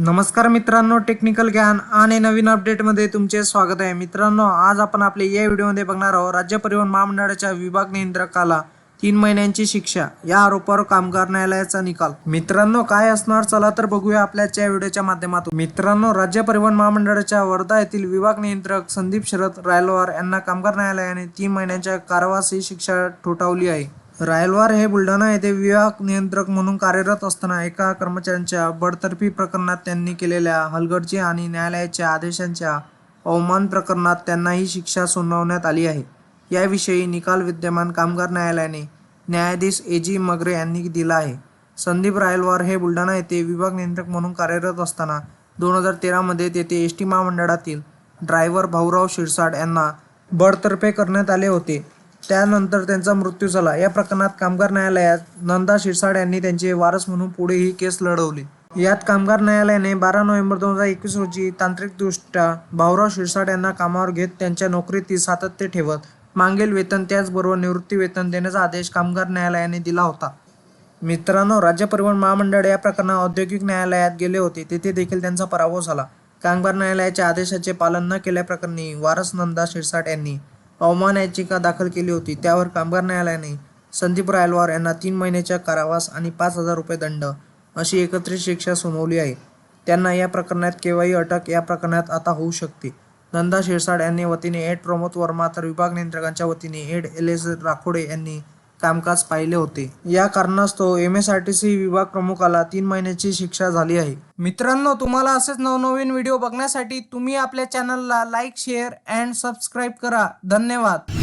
नमस्कार मित्रांनो टेक्निकल ज्ञान आणि नवीन अपडेटमध्ये तुमचे स्वागत आहे. मित्रांनो आज आपण आपले या व्हिडिओमध्ये बघणार आहोत राज्य परिवहन महामंडळाच्या विभाग नियंत्रकाला तीन महिन्यांची शिक्षा. या आरोपावर कामगार न्यायालयाचा निकाल. मित्रांनो काय असणार? चला तर बघूया आपल्याच्या या व्हिडिओच्या माध्यमातून. मित्रांनो राज्य परिवहन महामंडळाच्या वर्धा येथील विभाग नियंत्रक संदीप शरद रायलवार यांना कामगार न्यायालयाने तीन महिन्यांच्या कारावासी शिक्षा ठोठावली आहे. रायलवार हे बुलढाणा येथे विभाग नियंत्रक म्हणून कार्यरत असताना एका कर्मचाऱ्यांच्या बडतर्फी प्रकरणात त्यांनी केलेल्या हलगर्जी आणि न्यायालयाच्या आदेशांच्या अवमान प्रकरणात त्यांना ही शिक्षा सुनावण्यात आली आहे. याविषयी निकाल विद्यमान कामगार न्यायालयाने न्यायाधीश ए जी मगरे यांनी दिला आहे. संदीप रायलवार हे बुलढाणा येथे विभाग नियंत्रक म्हणून कार्यरत असताना दोन हजार तेरामध्ये तेथे एस टी महामंडळातील ड्रायव्हर भाऊराव शिरसाट यांना बडतर्फे करण्यात आले होते. त्यानंतर त्यांचा मृत्यू झाला. या प्रकरणात कामगार न्यायालयात नंदा शिरसाड यांनी त्यांचे वारस म्हणून पुढे ही केस लढवली. यात कामगार न्यायालयाने बारा नोव्हेंबर दोन हजार एकवीस रोजी तांत्रिकदृष्ट्या भाऊराव शिरसाट यांना कामावर घेत त्यांच्या नोकरीतील सातत्य ठेवत मागील वेतन त्याचबरोबर निवृत्ती वेतन देण्याचा आदेश कामगार न्यायालयाने दिला होता. मित्रांनो राज्य परिवहन महामंडळ या प्रकरणात औद्योगिक न्यायालयात गेले होते. तेथे देखील त्यांचा पराभव झाला. कामगार न्यायालयाच्या आदेशाचे पालन न केल्याप्रकरणी वारस नंदा शिरसाट यांनी अवमान याचिका दाखल केली होती त्यावर कामगार न्यायालयाने संदीप रायलवार यांना तीन महिन्याच्या कारावास आणि पाच हजार रुपये दंड अशी एकत्रित शिक्षा सुनावली आहे. त्यांना या प्रकरणात केव्हाही अटक या प्रकरणात आता होऊ शकते. नंदा शिरसाड यांनी वतीने एड प्रमोद वर्मा तर विभाग नियंत्रकांच्या वतीने एड एल एस राखोडे यांनी कामकाज पाहिले होते. या कारणास्तव M S R T C विभाग प्रमुखाला तीन महिन्याची शिक्षा झाली आहे. मित्रांनो तुम्हाला असेच नवनवीन व्हिडिओ बघण्यासाठी तुम्ही आपल्या चॅनलला लाईक शेअर अँड सबस्क्राईब करा. धन्यवाद.